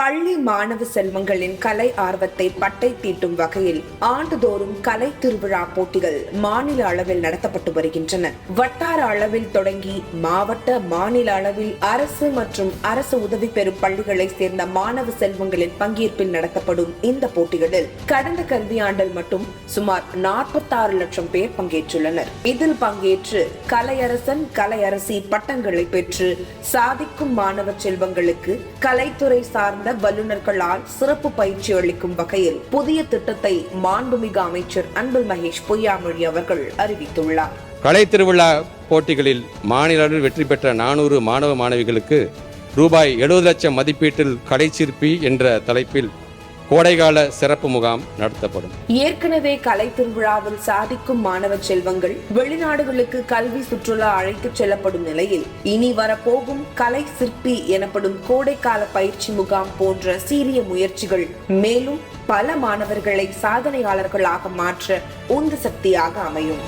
பள்ளி மாணவ செல்வங்களின் கலை ஆர்வத்தை பட்டை தீட்டும் வகையில் ஆண்டுதோறும் கலை திருவிழா போட்டிகள் மாநில அளவில் நடத்தப்பட்டு வருகின்றன. வட்டார அளவில் தொடங்கி மாவட்ட மாநில அளவில் அரசு மற்றும் அரசு உதவி பெறும் பள்ளிகளை சேர்ந்த மாணவ செல்வங்களின் பங்கேற்பில் நடத்தப்படும் இந்த போட்டிகளில் கடந்த கல்வியாண்டில் மட்டும் சுமார் நாற்பத்தாறு லட்சம் பேர் பங்கேற்றுள்ளனர். இதில் பங்கேற்று கலையரசன் கலையரசி பட்டங்களை பெற்று சாதிக்கும் மாணவ செல்வங்களுக்கு கலைத்துறை சார்ந்த வல்லுநர்களால் சிறப்பு பயிற்சி அளிக்கும் வகையில் புதிய திட்டத்தை மாண்புமிகு அமைச்சர் அன்பில் மகேஷ் பொய்யாமொழி அவர்கள் அறிவித்துள்ளார். கலை திருவிழா போட்டிகளில் மாநில அளவில் வெற்றி பெற்ற நானூறு மாணவ மாணவிகளுக்கு ரூபாய் எழுபது லட்சம் மதிப்பீட்டில் கலைச்சிற்பி என்ற தலைப்பில் கோடைகால சிறப்பு முகாம் நடத்தப்படும். ஏற்கனவே கலை திருவிழாவில் சாதிக்கும் மாணவ செல்வங்கள் வெளிநாடுகளுக்கு கல்வி சுற்றுலா அழைத்துச் செல்லப்படும் நிலையில் இனி வரப்போகும் கலை சிற்பி எனப்படும் கோடைக்கால பயிற்சி முகாம் போன்ற சீரிய முயற்சிகள் மேலும் பல மாணவர்களை சாதனையாளர்களாக மாற்ற உந்து சக்தியாக அமையும்.